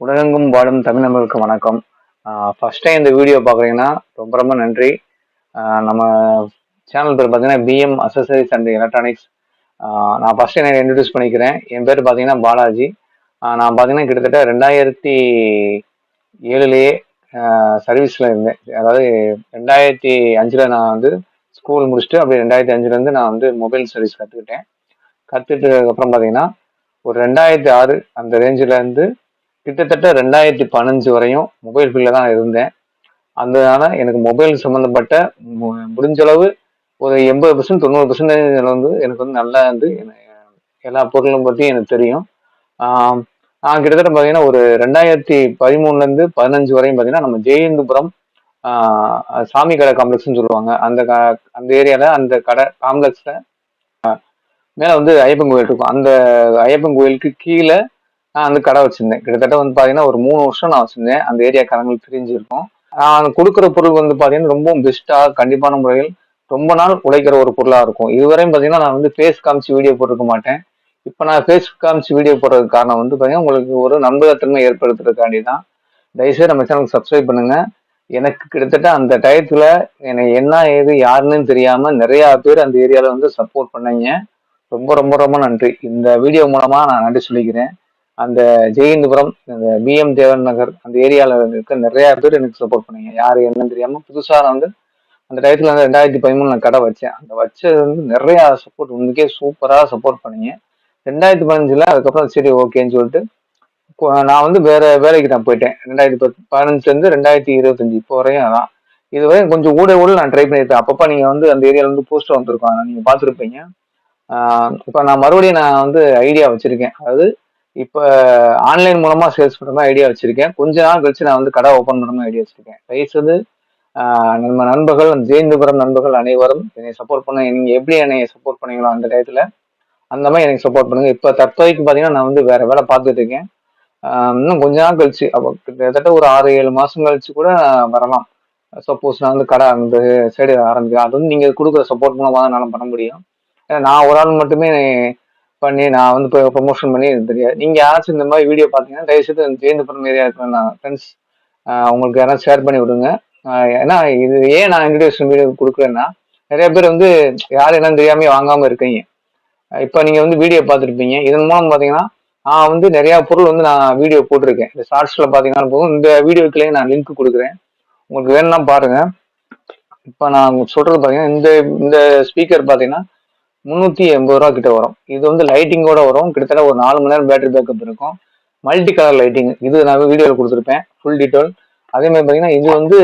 உலகெங்கும் வாழும் தமிழ் நண்பர்களுக்கு வணக்கம். ஃபர்ஸ்ட் டைம் இந்த வீடியோ பார்க்குறீங்கன்னா ரொம்ப ரொம்ப நன்றி. நம்ம சேனல் பேர் பார்த்தீங்கன்னா பிஎம் அசசரிஸ் அண்ட் எலக்ட்ரானிக்ஸ் நான் ஃபர்ஸ்ட் என்ன இன்ட்ரடியூஸ் பண்ணிக்கிறேன். என் பேர் பார்த்தீங்கன்னா பாலாஜி. நான் பார்த்தீங்கன்னா கிட்டத்தட்ட ரெண்டாயிரத்தி ஏழுலேயே சர்வீஸில் இருந்தேன். அதாவது ரெண்டாயிரத்தி அஞ்சில் நான் வந்து ஸ்கூல் முடிச்சுட்டு அப்படி ரெண்டாயிரத்தி அஞ்சுலேருந்து நான் வந்து மொபைல் சர்வீஸ் கற்றுக்கிட்டேன் கற்றுட்டதுக்கப்புறம் பார்த்தீங்கன்னா ஒரு ரெண்டாயிரத்தி ஆறு அந்த ரேஞ்சிலேருந்து கிட்டத்தட்ட ரெண்டாயிரத்தி பதினஞ்சு வரையும் மொபைல் ஃபீல்டில் தான் இருந்தேன். அதனால எனக்கு மொபைல் சம்மந்தப்பட்ட மு- முடிஞ்ச அளவு ஒரு எண்பது பர்சன்ட் தொண்ணூறு பர்சன்டேஜ் வந்து எனக்கு வந்து நல்லா வந்து எல்லா பொருளும் பற்றி எனக்கு தெரியும். நான் கிட்டத்தட்ட பார்த்தீங்கன்னா ஒரு ரெண்டாயிரத்தி பதிமூணுலேருந்து பதினஞ்சு வரையும் பார்த்தீங்கன்னா நம்ம ஜெயந்துபுரம் சாமி கடை காம்ப்ளெக்ஸ்னு சொல்லுவாங்க. அந்த க- அந்த ஏரியாவில் அந்த கடை காம்ப்ளெக்ஸில் மேலே வந்து ஐயப்பன் கோயில் இருக்கும். அந்த ஐயப்பன் கோயிலுக்கு கீழே நான் வந்து கடை வச்சிருந்தேன். கிட்டத்தட்ட வந்து பார்த்தீங்கன்னா ஒரு மூணு வருஷம் நான் வச்சிருந்தேன். அந்த ஏரியாக்காரங்களுக்கு தெரிஞ்சிருக்கும் நான் கொடுக்குற பொருள் வந்து பார்த்தீங்கன்னா ரொம்பவும் பெஸ்ட்டாக கண்டிப்பான முறையில் ரொம்ப நாள் உழைக்கிற ஒரு பொருளாக இருக்கும். இதுவரையும் பார்த்தீங்கன்னா நான் வந்து ஃபேஸ் காமிச்சு வீடியோ போட்டிருக்க மாட்டேன். இப்போ நான் ஃபேஸ் காமிச்சு வீடியோ போடுறதுக்கு காரணம் வந்து பார்த்தீங்கன்னா உங்களுக்கு ஒரு நம்பகத்தன்மை ஏற்படுத்துறதுக்காண்டி தான் தயவுசெய்து நம்ம சேனலுக்கு சப்ஸ்கிரைப் பண்ணுங்க. எனக்கு கிட்டத்தட்ட அந்த டயத்துல எனக்கு என்ன ஏது யாருன்னு தெரியாம நிறைய பேர் அந்த ஏரியால வந்து சப்போர்ட் பண்ணீங்க. ரொம்ப ரொம்ப ரொம்ப நன்றி. இந்த வீடியோ மூலமா நான் நன்றி சொல்லிக்கிறேன். அந்த ஜெயந்தபுரம் அந்த பிஎம் தேவன் நகர் அந்த ஏரியாவில் இருக்க நிறைய பேர் எனக்கு சப்போர்ட் பண்ணீங்க. யார் என்னன்னு தெரியாம புதுசாக நான் வந்து அந்த டயத்துல வந்து ரெண்டாயிரத்தி பதிமூணு நான் கடை வச்சேன். அந்த வச்சது வந்து நிறைய சப்போர்ட் உங்களுக்கே சூப்பராக சப்போர்ட் பண்ணீங்க. ரெண்டாயிரத்தி பதினஞ்சுல அதுக்கப்புறம் சரி ஓகேன்னு சொல்லிட்டு நான் வந்து வேற வேலைக்கு நான் போயிட்டேன். ரெண்டாயிரத்தி பத்து பதினஞ்சுலேருந்து ரெண்டாயிரத்தி இருபத்தஞ்சு இப்போ வரையும் அதான். இது வரையும் கொஞ்சம் ஊட ஊட நான் ட்ரை பண்ணியிருப்பேன் அப்பப்போ நீங்கள் வந்து அந்த ஏரியால வந்து போஸ்டர் வந்திருக்கோம். நீங்கள் பார்த்துருப்பீங்க. இப்போ நான் மறுபடியும் நான் வந்து ஐடியா வச்சிருக்கேன். அதாவது இப்போ ஆன்லைன் மூலமா சேல்ஸ் பண்ணுற மாதிரி ஐடியா வச்சிருக்கேன். கொஞ்ச நாள் கழிச்சு நான் வந்து கடை ஓப்பன் பண்ணுற மாதிரி ஐடியா வச்சிருக்கேன். வயசு வந்து நம்ம நண்பர்கள் அந்த ஜெயந்தபுரம் நண்பர்கள் அனைவரும் என்னை சப்போர்ட் பண்ண நீங்கள் எப்படி என்னை சப்போர்ட் பண்ணீங்களோ அந்த டயத்தில் அந்த மாதிரி எனக்கு சப்போர்ட் பண்ணுங்க. இப்போ தற்போதைக்கு பார்த்தீங்கன்னா நான் வந்து வேற வேலை பார்த்துட்டு இருக்கேன். இன்னும் கொஞ்ச நாள் கழிச்சு அப்போ கிட்டத்தட்ட ஒரு ஆறு ஏழு மாதம் கழிச்சு கூட வரலாம். சப்போஸ் நான் வந்து கடை அந்த சைடு ஆரம்பிக்கிறேன். அது வந்து நீங்கள் கொடுக்குற சப்போர்ட் மூலமாக தான் என்னால் பண்ண முடியும். ஏன்னா நான் ஒரு ஆள் மட்டுமே பண்ணி நான் வந்து இப்போ ப்ரொமோஷன் பண்ணி எனக்கு தெரியாது. நீங்க யாராச்சும் இந்த மாதிரி வீடியோ பார்த்தீங்கன்னா தயவுசெய்து அந்த ஜெயந்தபுரம் ஏரியா இருக்கிற நான் ஃப்ரெண்ட்ஸ் அவங்களுக்கு யாராவது ஷேர் பண்ணி விடுங்க. ஏன்னா இது ஏன் நான் இன்ட்ரடியூஷன் வீடியோ கொடுக்குறேன்னா நிறைய பேர் வந்து யார் என்னன்னு தெரியாம வாங்காம இருக்கீங்க. இப்போ நீங்க வந்து வீடியோ பார்த்துருப்பீங்க. இதன் மூலம் பார்த்தீங்கன்னா நான் வந்து நிறைய பொருள் வந்து நான் வீடியோ போட்டிருக்கேன். இந்த ஷார்ட்ஸ்ல பார்த்தீங்கன்னா போதும். இந்த வீடியோக்குள்ளேயே நான் லிங்க் கொடுக்குறேன். உங்களுக்கு வேணும்னா பாருங்க. இப்போ நான் உங்களுக்கு சொல்றது பார்த்தீங்கன்னா இந்த இந்த ஸ்பீக்கர் பார்த்தீங்கன்னா முந்நூற்றி எண்பது ரூபா கிட்ட வரும். இது வந்து லைட்டிங்கோட வரும். கிட்டத்தட்ட ஒரு நாலு மணி நேரம் பேட்டரி பேக்கப் இருக்கும். மல்டி கலர் லைட்டிங் இது நான் வீடியோவில் கொடுத்துருப்பேன். ஃபுல் டீட்டெயில் அதே மாதிரி பார்த்தீங்கன்னா இது வந்து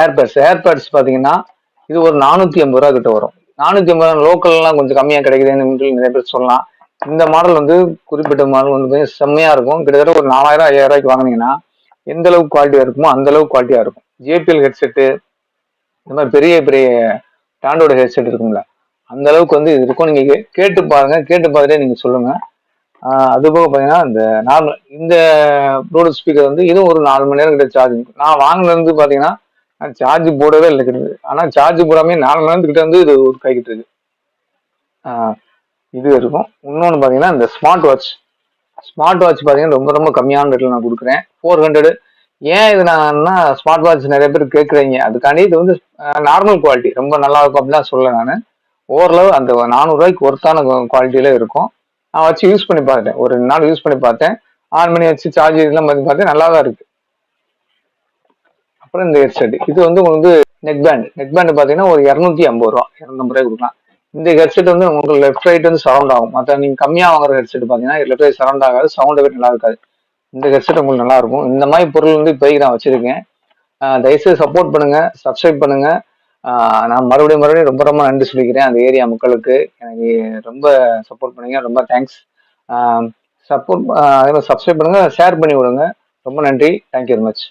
ஏர்பேட்ஸ் ஏர்பேட்ஸ் பார்த்தீங்கன்னா இது ஒரு நானூற்றி ஐம்பது ரூபா கிட்ட வரும். நானூற்றி ஐம்பது ரூபா லோக்கல்லாம் கொஞ்சம் கம்மியாக கிடைக்குதுன்னு நிறைய பேர் சொல்லலாம். இந்த மாடல் வந்து குறிப்பிட்ட மாடல் வந்து செம்மையாக இருக்கும். கிட்டத்தட்ட ஒரு நாலாயிரம் ஐயாயிரம் ரூபாய்க்கு வாங்குனீங்கன்னா எந்த அளவுக்கு குவாலிட்டியாக இருக்குமோ அந்த அளவுக்கு குவாலிட்டியாக இருக்கும். ஜேபிஎல் ஹெட்செட்டு இந்த மாதிரி பெரிய பெரிய டாண்டோட ஹெட்செட் இருக்கும்ல. அந்த அளவுக்கு வந்து இது இருக்கும். நீங்க கே- கேட்டு பாருங்க. கேட்டு பார்த்துட்டே நீங்க சொல்லுங்க. அது போக பார்த்தீங்கன்னா இந்த நார்மல் இந்த ப்ளூடூத் ஸ்பீக்கர் வந்து இதுவும் ஒரு நாலு மணி நேரம் கிட்ட சார்ஜ் நான் வாங்கினது வந்து பார்த்தீங்கன்னா சார்ஜ் போடவே இல்லை கிடையாது ஆனால் சார்ஜ் போடாமே நாலு மணி நேரத்துக்கிட்ட வந்து இது ஒரு கைக்கிட்டு இருக்கு. இது இருக்கும். இன்னொன்று பார்த்தீங்கன்னா இந்த ஸ்மார்ட் வாட்ச் ஸ்மார்ட் வாட்ச் பார்த்தீங்கன்னா ரொம்ப ரொம்ப கம்மியான ரேட்டில் நான் கொடுக்குறேன். ஃபோர் ஹண்ட்ரடு ஏன் இது நான் ஸ்மார்ட் வாட்ச் நிறைய பேர் கேட்குறீங்க அதுக்காண்டி இது வந்து நார்மல் குவாலிட்டி ரொம்ப நல்லா இருக்கும் அப்படிலாம் சொல்ல நான். ஓரளவு அந்த நானூறுரூவாய்க்கு ஒர்த்தான குவாலிட்டியில இருக்கும். நான் வச்சு யூஸ் பண்ணி பார்த்தேன். ஒரு ரெண்டு நாள் யூஸ் பண்ணி பார்த்தேன். ஆன் பண்ணி வச்சு சார்ஜ் இதெல்லாம் பண்ணி பார்த்தேன். நல்லா தான் இருக்கு. அப்புறம் இந்த ஹெட்செட் இது வந்து உங்களுக்கு வந்து நெக் பேண்ட் நெக் பேண்ட் பார்த்தீங்கன்னா ஒரு இரநூத்தி ஐம்பது ரூபா. இரநூத்தம்பது ரூபாய் கொடுக்கலாம். இந்த ஹெட்செட் வந்து உங்களுக்கு லெஃப்ட் ரைட் வந்து சரௌண்ட் ஆகும். மற்ற நீங்கள் கம்மியாக வாங்குற ஹெட்செட் பார்த்தீங்கன்னா லெஃப்ட் ரைட் சரௌண்ட் ஆகாது. சவுண்ட் எஃபெக்ட் நல்லா இருக்காது. இந்த ஹெட்செட் உங்களுக்கு நல்லா இருக்கும். இந்த மாதிரி பொருள் வந்து இப்போதைக்கு நான் வச்சிருக்கேன். தயவுசெய்து சப்போர்ட் பண்ணுங்க. சப்ஸ்கிரைப் பண்ணுங்க. நான் மறுபடியும் மறுபடியும் ரொம்ப ரொம்ப நன்றி சொல்லிக்கிறேன் அந்த ஏரியா மக்களுக்கு. எனக்கு ரொம்ப சப்போர்ட் பண்ணீங்க. ரொம்ப தேங்க்ஸ் சப்போர்ட் அதே மாதிரி சப்ஸ்கிரைப் பண்ணுங்க ஷேர் பண்ணி விடுங்க. ரொம்ப நன்றி. Thank you very much